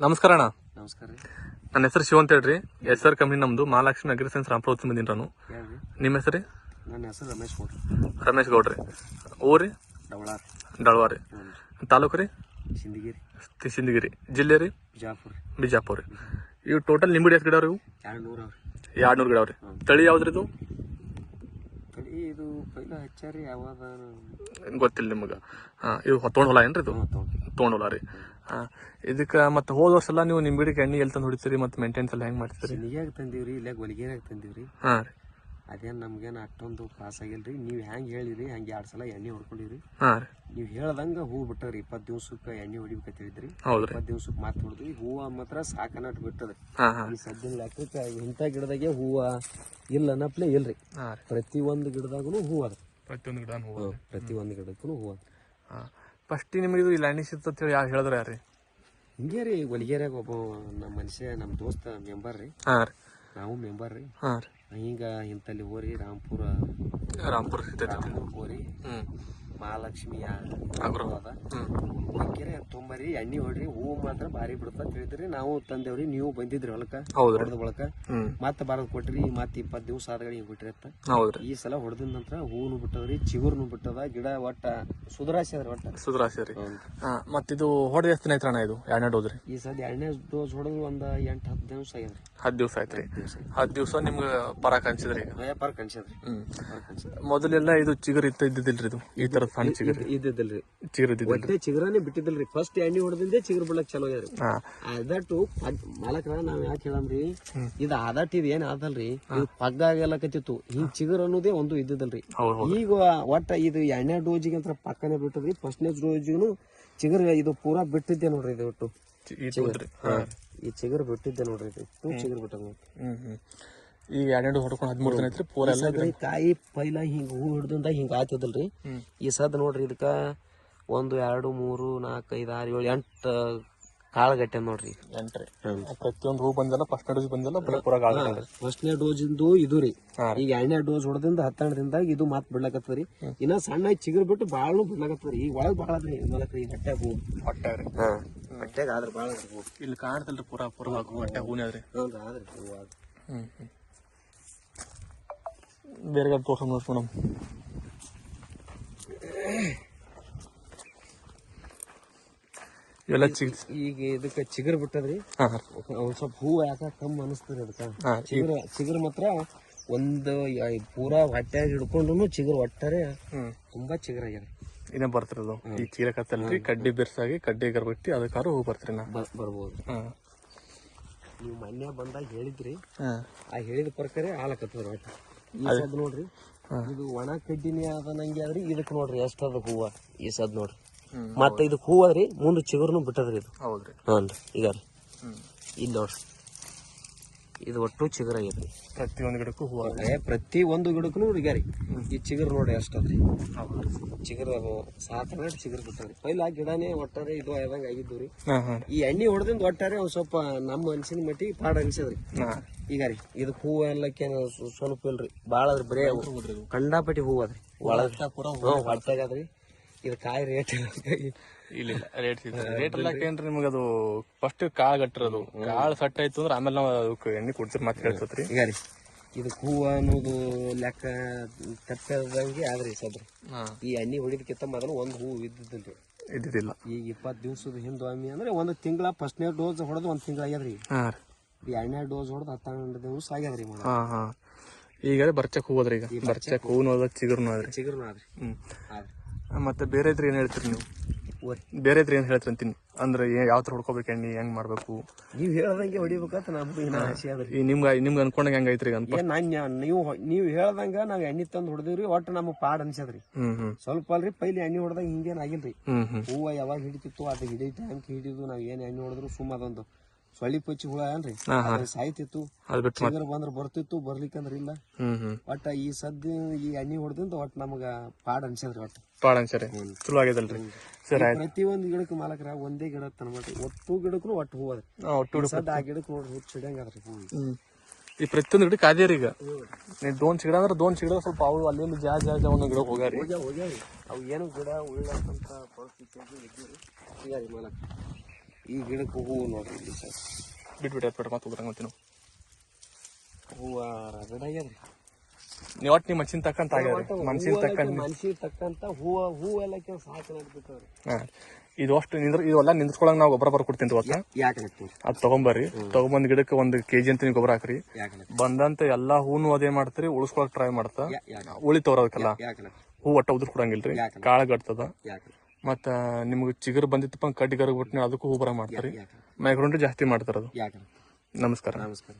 ನಮಸ್ಕಾರ ಅಣ್ಣ. ನಮಸ್ಕಾರ ರೀ. ನನ್ನ ಹೆಸರು ಶಿವ ಅಂತ ಹೇಳ್ರಿ. ಎಸ್ ಆರ್ ಕಂಪ್ನಿ ನಮ್ದು ಮಹಾಲಕ್ಷ್ಮಿ ಅಗ್ರಿ ಸೈನ್ಸ್ ರಾಮ್ಪುರ ಬಂದೀನಿ ನಾನು. ನಿಮ್ಮ ಹೆಸರು ನನ್ನ ಹೆಸರು ರಮೇಶ್ ಗೌಡ್ರಿ. ರಮೇಶ್ ಗೌಡ್ರಿ. ಊರಿ ಡವಳಾರ್ ಡಳವಾರಿ ತಾಲೂಕು ರೀ? ಸಿಂದಗಿರಿ ತಿ- ಸಿಂದಗಿರಿ ಜಿಲ್ಲೆ ರೀ? ಬಿಜಾಪುರ್ ಬಿಜಾಪುರ ರೀ. ಇವು ಟೋಟಲ್ ನಿಂಬಡಿ ಎಷ್ಟು ಗಿಡ ರೀ ಎರಡು ನೂರು ಅವ್ರಿ ಎರಡು ನೂರು ಗಿಡ ಅವ್ರಿ. ತಳಿ ಯಾವ್ದ್ರಿ ಇದು? ಇದು ಪೈಲ ಹಚ್ಚಾರಿ ಯಾವಾಗ? ಗೊತ್ತಿಲ್ಲ ನಿಮಗೆ. ಹಾಂ ಇವು ತೊಗೊಂಡು ಹೊಲ ಏನ್ರಿ ಇದು? ತೊಗೊಂಡು ತೊಗೊಂಡು ಹೊಲ ರೀ. ಇದಕ್ಕೆ ಮತ್ತೆ ಹೋದ ವರ್ಷ ಎಲ್ಲ ನೀವು ನಿಂಬಿಡಿಗೆ ಎಣ್ಣೆ ಎಲ್ಲಿ ತಂದು ಹೊಡಿತೀರಿ ಮತ್ತು ಮೇಂಟೆನ್ಸ್ ಎಲ್ಲ ಹೆಂಗೆ ಮಾಡ್ತೀರಿ? ಸಿಂದಗಿಯಾಗ ತಂದೀವ್ರಿ ಇಲ್ಲೇ ಹೊಲಿಗೆರಾಗ ತಂದೀವ್ರಿ? ಹಾಂ ರೀ. ಅದೇನು ನಮ್ಗೇನು ಅಷ್ಟೊಂದು ಪಾಸ್ ಆಗಿಲ್ರಿ. ನೀವು ಹೆಂಗೆ ಹೇಳಿರಿ ಹಂಗೆ ಎರಡು ಸಲ ಎಣ್ಣೆ ಹೊಡ್ಕೊಂಡಿರಿ? ಹಾಂ ನೀವು ಹೇಳ್ದಂಗೆ ಹೂ ಬಿಟ್ಟರಿ ಇಪ್ಪತ್ತು ದಿವ್ಸಕ್ಕೆ ಎಣ್ಣೆ ಹೊಡಿಬೇಕಂತ ಹೇಳಿದ್ರಿ. ಇಪ್ಪತ್ ಇಪ್ಪತ್ತು ದಿವ್ಸಕ್ಕೆ ಮಾತು ಹೊಡೆದ್ವಿ ಹೂವು ಮಾತ್ರ ಸಾಕನಟ್ ಬಿಟ್ಟದ. ಈ ಸದ್ದಿನ ಲೆಕ್ಕಕ್ಕೆ ಇಂಥ ಗಿಡದಾಗೆ ಹೂವು ಇಲ್ಲ ಅನ್ನಪ್ಲೆ ಇಲ್ರಿ ಪ್ರತಿ ಒಂದು ಗಿಡದಾಗೂ ಹೂವು ಅದ. ಪ್ರತಿಯೊಂದು ಗಿಡ ಪ್ರತಿ ಒಂದು ಗಿಡಕ್ಕೂ ಹೂವು ಅದ. ಹಾಂ. ಫಸ್ಟ್ ನಿಮಗೆ ಇದು ಸಿಗ್ತದೆ ಅಂತ ಹೇಳಿ ಯಾರು ಹೇಳಿದ್ರೆ ಯಾರು ರೀ ಹಿಂಗೆ ರೀ ಹೊಲಿಗೆರೆಯಾಗ ಒಬ್ಬ ನಮ್ಮ ಮನುಷ್ಯ ನಮ್ಮ ದೋಸ್ತ ಮೆಂಬರ್ ರೀ. ಹಾಂ ರೀ. ನಾವು ಮೆಂಬರ್ ರೀ. ಹಾಂ ರೀ. ಹಿಂಗ ಇಂತಲ್ಲಿ ಹೋರಿ ರಾಮ್ಪುರ ರಾಮ್ಪುರ ಹೋರಿ. ಹ್ಞೂ ಮಹಾಲಕ್ಷ್ಮಿ ಆಗ್ರೋ ಅದ ಹ್ಞೂ ಎಣ್ಣಿ ಹೊಡ್ರಿ ಹೂವು ಮಾತ್ರ ಬಾರಿ ಬಿಡುತ್ತ ತಿಳಿದ್ರಿ ನಾವು ತಂದೇವ್ರಿ ನೀವು ಬಂದಿದ್ರಿ ಹೊಲಕ್ಕ ಹೊಡೆದ ಬಳಕ. ಮತ್ತೆ ಬರದ್ ಕೊಟ್ರಿ ಮತ್ತೆ ಇಪ್ಪತ್ತು ದಿವಸ ಆದ್ಗಡೆ ಹಿಂಗೆ ಬಿಟ್ರಿ ಅತ್ತ ಈ ಸಲ ಹೊಡೆದ ನಂತರ ಹೂನು ಬಿಟ್ಟದ್ರಿ ಚಿಗುರ್ನು ಬಿಟ್ಟದ ಗಿಡ ಒಟ್ಟ ಸುಧರಾಸಿ ಅದ್ರ ಒಟ್ಟ. ಸುಧಾರಾಸಿ ರೀ ಹೌದು. ಇದು ಹೊಡೆದ ಎಷ್ಟು ದಿನ ಇದು ಎರಡನೇ ಡೋಸ್ ರೀ ಈ ಸಲ ಎರಡನೇ ಡೋಸ್ ಹೊಡೆದು ಒಂದ್ ಎಂಟು ಹತ್ತು ದಿವಸ ಆಗ್ಯದ್ರಿ. ಹತ್ತು ದಿವಸ ಆಯ್ತ್ರಿ. ಹತ್ತು ದಿವಸ ನಿಮ್ಗೆ ಬರಕ್ಕೆ ಅನ್ಸಿದ್ರಿ ಈಗ? ಅನ್ಸಿದ್ರಿ. ಮೊದಲೆಲ್ಲ ಇದು ಚಿಗುರ್ ಇತ್ತ ಇದ್ದಿದ್ದಿಲ್ರಿ ಇದು? ಈ ತರದ್ ಸಣ್ಣ ಚಿಗುರ್. ಇದ್ದಿದ್ದಿಲ್ರಿ. ಚಿಗುರ್ ಇದ್ದಿದ್ದಿಲ್ಲ ಒಟ್ಟೆ ಚಿಗುರನೇ ಬಿಟ್ಟಿದ್ದಿಲ್ರಿ. ಫಸ್ಟ್ ಎಣ್ಣೆ ಹೊಡೆದಿಂದ ಚಿಗುರು ಬಿಡಕ್ ಚಲೋ ಆಗ್ಯದ್ರಿ ಹಾಂ. ಅದಟ್ಟು ಮಾಲಕ್ರ ನಾವ್ ಯಾಕೆ ಹೇಳಮ್ರಿ? ಇದು ಅದಟ್ ಇದು ಏನ್ ಆದಲ್ರಿ? ಇದು ಪಗ್ಗ ಆಗಲಕತ್ತಿತ್ತು. ಹಿಂಗ್ ಚಿಗುರು ಅನ್ನೋದೇ ಒಂದು ಹೌದು ಈಗ ಒಟ್ಟ ಇದು ಎಣ್ಣೆ ಡೋಜಿಗೆ ಅಂತ ಪಕ್ಕನೆ ಬಿಟ್ಟದ್ರಿ ಫಸ್ಟ್ನೇ ಡೋಜಿಗೂ ಚಿಗುರು ಇದು ಪೂರಾ ಬಿಟ್ಟಿದ್ದೆ ನೋಡ್ರಿ ಇದು ಒಟ್ಟು. ಈ ಚಿಗುರು ಬಿಟ್ಟಿದ್ದೆ ನೋಡ್ರಿ ಇದು. ಚಿಗರ್ ಹ್ಞೂ ಈಗ ಎರಡು ಹೊಡ್ಕೊಂಡು ಹದಿಮೂರು ದಿನ ಐತ್ರಿ ಪೂರ ಕಾಯಿ ಪೈಲ ಹಿಂಗ ಹೂ ಹಿಡ್ದಿಂದ ಹಿಂಗ ಆಯ್ತದಲ್ರಿ. ಈ ಸದ್ ನೋಡ್ರಿ ಇದಕ್ಕ ಒಂದು ಎರಡು ಮೂರು ನಾಲ್ಕು ಐದು ಆರು ಏಳು ಎಂಟು ಕಾಳುಗಟ್ಟೆ ನೋಡ್ರಿ. ಎಂಟ್ರಿ. ಪ್ರತಿಯೊಂದು ಹೂ ಬಂದಲ್ಲ ಫಸ್ಟ್ ಡೋಸ್ ಬಂದಲ್ಲ ಪೂರ ಫಸ್ಟ್ನೇ ಡೋಸಿಂದು ಇದು ರೀ. ಹಾ ಈಗ ಎರಡನೇ ಡೋಸ್ ಹೊಡೆದಿಂದ ಹತ್ತೆರಡು ದಿನದಾಗ ಇದು ಮಾತ್ ಬಿಡ್ಲಕತ್ತದ್ರಿ ಇನ್ನ ಸಣ್ಣ ಚಿಗುರ್ ಬಿಟ್ಟು ಬಾಳು ಬಿಡ್ಲಕತ್ತದ ರೀ. ಈಗ ಒಳಗ್ ಬಾಳ ಅದ್ರಿ ಮಲಕ್ರಿ ಈ ಹೊಟ್ಟೆ ಹೂ. ಹೊಟ್ಟೆ ರೀ. ಹೊಟ್ಟೆಗ ಆದ್ರ ಬಾಳ ಹೂ. ಇಲ್ಲಿ ಕಾಣ್ತಲ್ರಿ ಪೂರ ಪೂರ ಹೊಟ್ಟೆ ಹೂನೇ ಅದ್ರಿ. ಆದ್ರಿ ಹೂ ಬೇರೆ ತೋರ್ಸ್ ತೋರ್ಸ ಮೇಡಮ್. ಇವೆಲ್ಲ ಚಿಗ್ ಈಗ ಇದಕ್ಕೆ ಚಿಗರ್ ಬಿಟ್ಟದ್ರಿ. ಒಂದ್ ಸ್ವಲ್ಪ ಹೂ ಯಾಕ ಕಮ್ಮಿ ಅನಿಸ್ತದ್ರಿ ಅದಕ್ಕ. ಚಿಗರ್ ಮಾತ್ರ ಒಂದು ಪೂರಾ ಹೊಟ್ಟೆ ಹಿಡ್ಕೊಂಡು ಚಿಗುರ್ ಒಟ್ಟಾರೆ ತುಂಬಾ ಚಿಗರ್ ಆಗ್ಯಾರ. ಇದೇ ಬರ್ತಿರೋದು ಈ ಚೀಲ ಕತ್ತಲ್ರಿ ಕಡ್ಡಿ ಬಿರ್ಸಾಗಿ ಕಡ್ಡಿ ಗರ್ಬಿಟ್ಟು ಅದಕ್ಕಾರು ಹೂ ಬರ್ತೀರಿ ನಾ. ಬರ್ಬೋದು. ನೀವು ಮೊನ್ನೆ ಬಂದಾಗ ಹೇಳಿದ್ರಿ. ಆ ಹೇಳಿದ ಪ್ರಕಾರ ಹಾಲಕತ್ತದ ಒಟ್ಟ. ನೋಡ್ರಿ. ಇದು ಒಣ ಕಡ್ಡಿನೇ ಆದ ನಂಗೆ ಆದ್ರಿ ಇದಕ್ಕೆ ನೋಡ್ರಿ ಎಷ್ಟದ ಹೂವ ಈ ಸದ್ ನೋಡ್ರಿ. ಮತ್ತ ಇದಕ್ ಹೂವ ರೀ ಮುಂದ್ ಚಿಗುರ್ನು ಬಿಟ್ಟದ್ರಿ ಇದು. ಹೌದ್ರಿ ಈಗ ರೀ. ಇಲ್ಲಿ ನೋಡ್ರಿ. ಇದು ಒಟ್ಟು ಚಿಗುರ ಆಗೈತ್ರಿ. ಪ್ರತಿಯೊಂದು ಗಿಡಕ್ಕೂ ಹೂವ ಪ್ರತಿ ಒಂದು ಗಿಡಕ್ಕೂ ಈಗ ರೀ. ಈ ಚಿಗುರು ನೋಡಿ ಎಷ್ಟ್ ಚಿಗುರ ಹೌದು ಚಿಗುರು ಬಿಟ್ಟದ್ರಿ. ಪೈಲ ಗಿಡನೇ ಒಟ್ಟಾರೆ ಇದು ಆದಂಗ ಆಗಿದ್ದು ರೀ. ಈ ಎಣ್ಣೆ ಹೊಡೆದಿಂದ ಒಟ್ಟಾರೆ ಒಂದ್ ಸ್ವಲ್ಪ ನಮ್ಮ ಮನ್ಸಿನ ಮಟ್ಟಿಗೆ ಪಾಡ ಅನ್ಸದ್ರಿ ಹಾಂ. ಈಗ ರೀ ಇದಕ್ ಹೂವು ಎಲ್ಲಕ್ಕೇನು ಸ್ವ- ಸ್ವಲ್ಪ ಇಲ್ರಿ. ಭಾಳ ಅದ್ರ ಬರೇ ಕಂಡಾಪಟ್ಟಿ ಹೂವು ಅದ್ರಿ. ಒಳಗ ಪೂರ ಹೊಟ್ಟಾಗದ್ರಿ ಇದು ಕಾಯಿ ರೇಟ್ ಇಲ್ಲ ರೇಟ್ ಸಿಗ್ತದೆ. ರೇಟ್ ಎಲ್ಲ ಏನ್ರಿ ನಿಮಗೆ ಅದು ಫಸ್ಟ್ ಕಾಳು ಗಟ್ಟಿರೋದು. ಕಾಳು ಸಟ್ ಆಯ್ತು ಅಂದ್ರೆ ಆಮೇಲೆ ನಾವು ಅದಕ್ಕೆ ಎಣ್ಣೆ ಕುಡ್ಸಿರ್ ಮತ್ತೆ ಹೇಳ್ತತ್ರಿ ಈಗ ರೀ ಇದಕ್ ಹೂವು ಅನ್ನೋದು ಲೆಕ್ಕ ತಪ್ಪದಂಗೆ ಆದ್ರಿ ಸದ್ರಿ. ಈ ಎಣ್ಣೆ ಹೊಡಿದಕ್ಕಿಂತ ಮೊದಲು ಒಂದು ಹೂವು ಇದ್ದಿದ್ದಿಲ್ಲ ಇದ್ದಿದ್ದಿಲ್ಲ. ಈಗ ಇಪ್ಪತ್ತು ದಿವ್ಸದ ಹಿಂದ್ವಾಮಿ ಅಂದ್ರೆ ಒಂದು ತಿಂಗಳ ಫಸ್ಟ್ನೇ ಡೋಸ್ ಹೊಡೆದು ಒಂದು ತಿಂಗಳ ಆಗ್ಯದ್ರಿ. ಈ ಎರಡನೇ ಡೋಸ್ ಹೊಡೆದು ಹತ್ತೆರಡು ದಿವಸ ಆಗ್ಯದ್ರಿ ಮೊದಲು ಹಾಂ ಹಾಂ. ಈಗ ಬರ್ಚಕ್ ಹೋಗೋದ್ರಿ ಈಗ. ಬರ್ಚಕ್ ಹೂವು ಅದ ಚಿಗುರ್ನು ಅದ್ರಿ. ಚಿಗುರ್ನು ಆದ್ರಿ. ಹ್ಞೂ ಮತ್ತೆ ಬೇರೆ ಇದ್ರೆ ಏನು ಹೇಳ್ತೀರಿ ನೀವು? ಬೇರೆ ಇದ್ರೆ ಏನು ಹೇಳ್ತೀರಿ ಅಂತೀನಿ. ಅಂದ್ರೆ ಯಾವ ಥರ ಹೊಡ್ಕೋಬೇಕು ಎಣ್ಣೆ ಹೆಂಗ್ ಮಾಡಬೇಕು? ನೀವು ಹೇಳ್ದಂಗೆ ಹೊಡಿಬೇಕಂತ ನಮ್ಗೆ ಆಸೆ ಅದ ರೀ ನಿಮ್ಗೆ ನಿಮ್ಗೆ ಅನ್ಕೊಂಡಂಗೆ ಹೆಂಗ್ ಐತ್ರಿ ಅಂತ? ನಾನು ನೀವು ನೀವು ಹೇಳ್ದಂಗ ನಾವ್ ಎಣ್ಣೆ ತಂದು ಹೊಡೆದಿವ್ರಿ ಒಟ್ಟು ನಮಗ್ ಪಾಡ್ ಅನ್ಸದ್ರಿ. ಸ್ವಲ್ಪ ಅಲ್ರಿ ಪೈಲಿ ಎಣ್ಣೆ ಹೊಡೆದಾಗ ಹಿಂಗೇನ್ ಆಗಿಲ್ರಿ. ಹೂವ ಯಾವಾಗ ಹಿಡಿತಿತ್ತು ಅದು ಹಿಡಿ ಟೈಮ್ ಹಿಡಿದು ನಾವ್ ಏನ್ ಎಣ್ಣೆ ಹೊಡೆದ್ರು ಸುಮ್ಮ ಅದೊಂದು. ಸೊಳ್ಳಿ ಪಚ್ಚಿ ಹುಳ ಏನ್ರಿ. ಅದು ಸಾಯ್ತಿತ್ತು. ಅದು ಬಿಟ್ಟು ಬಂದ್ರ ಬರ್ತಿತ್ತು ಬರ್ಲಿಕ್ಕಂದ್ರ ಇಲ್ಲ ಹ್ಮ್ ಹ್ಮ್. ಒಟ್ಟ ಈ ಸದ್ದ ಈ ಎಣ್ಣಿ ಹೊಡೆದಿಂದ ಒಟ್ ನಮಗ ಪಾಡ್ ಅನ್ಸದ್ರಿ ಒಟ್ಟ. ಪಾಡ ಅನ್ಸರಿ ಚಲೋ ಆಗ್ಯದಲ್ರಿ ಸರಿ ಆಯ್ತು. ಪ್ರತಿ ಒಂದ್ ಗಿಡಕ್ಕೆ ಮಾಲಕರ ಒಂದೇ ಗಿಡ ತನ್ಬಿಟ್ರಿ ಒಟ್ಟು ಗಿಡಕ್ಕೂ ಒಟ್ಟು ಹೂವದ್ರಿ ಸದ್ ಒಟ್ಟು ಆ ಗಿಡಕ್ಕೆ ನೋಡ್ರಿ ಹುಚ್ಚ ಹಿಡಿಯಂಗದ್ರಿ. ಹ್ಮ್. ಈ ಪ್ರತಿಯೊಂದು ಗಿಡಕ್ಕೆ ಅದೇ ಈಗ. ನೀವು ದೋನ್ ಸಿಗಡ ಅಂದ್ರೆ ದೋನ್ ಸಿಗಡ ಸ್ವಲ್ಪ ಅವು ಅಲ್ಲಿ ಜಾ ಜಾ ಜಾ ಗಿಡ ಹೋಗ್ಯಾರಿ. ಹೋಗ್ಯಾವ್ರಿ. ಅವು ಏನು ಗಿಡ ಉಳ್ಳಂತ ಪರಿಸ್ಥಿತಿ ಮಾಲಕ ಈ ಗಿಡಕ್ಕೆ ಹೂವು ನೋಡ್ರಿ ಸರ್. ಬಿಟ್ಬಿಟ್ಟು ಎತ್ಬಿಟ್ಟ ಮತ್ತೆ ಹೋಗ್ರಂಗ ಹೂವ ಹೂವು ಆಗ್ಯದ್ರಿ. ನೀವು ಒಟ್ಟು ನಿಮ್ಮ ಮನ್ಸಿನ ತಕ್ಕಂತ ಮನ್ಸಿನ ತಕ್ಕಂತ ಮನ್ಸಿಗೆ ತಕ್ಕಂತ ಹೂವ ಹೂವೆಲ್ಲ ಕೆಲಸ ಹಾ ಇದು ಅಷ್ಟು ನಿಂದ್ರ ಇದೆಲ್ಲ ನಿಂದ್ರಸ್ಕೊಳಂಗ್ ನಾವು ಗೊಬ್ಬರ ಬರ್ ಕೊಡ್ತೀನಿ ಇವತ್ತ ಯಾಕೆ ಅದು ತಗೊಂಬರ್ರಿ. ತಗೊಂಬಂದ್ ಗಿಡಕ್ಕೆ ಒಂದು ಕೆಜಿ ಅಂತ ನೀವು ಗೊಬ್ಬರ ಹಾಕ್ರಿ. ಬಂದಂತ ಎಲ್ಲಾ ಹೂನು ಅದೇ ಮಾಡ್ತೀರಿ ಉಳಿಸ್ಕೊಳಕ್ ಟ್ರೈ ಮಾಡ್ತಾ. ಉಳಿತವ್ರ ಅದಕ್ಕೆಲ್ಲ ಹೂ ಒಟ್ಟ ಉದ್ರಿಸ್ಕೊಡಂಗಿಲ್ರಿ. ಯಾಕೆ? ಕಾಳ ಗಟ್ತದ. ಮತ್ತ ನಿಮ್ಗೆ ಚಿಗುರು ಬಂದಿತ್ತಪ್ಪ ಕಡ್ಡಿ ಗರಗ್ ಬಿಟ್ಟು ಅದಕ್ಕೂ ಹೂ ಮಾಡ್ತಾರೆ. ಮಾಡ್ತಾರಿ ಮ್ಯಾಗ್ರೌಂಡ್ ಜಾಸ್ತಿ ಮಾಡ್ತಾರ ಅದು. ನಮಸ್ಕಾರ. ನಮಸ್ಕಾರ.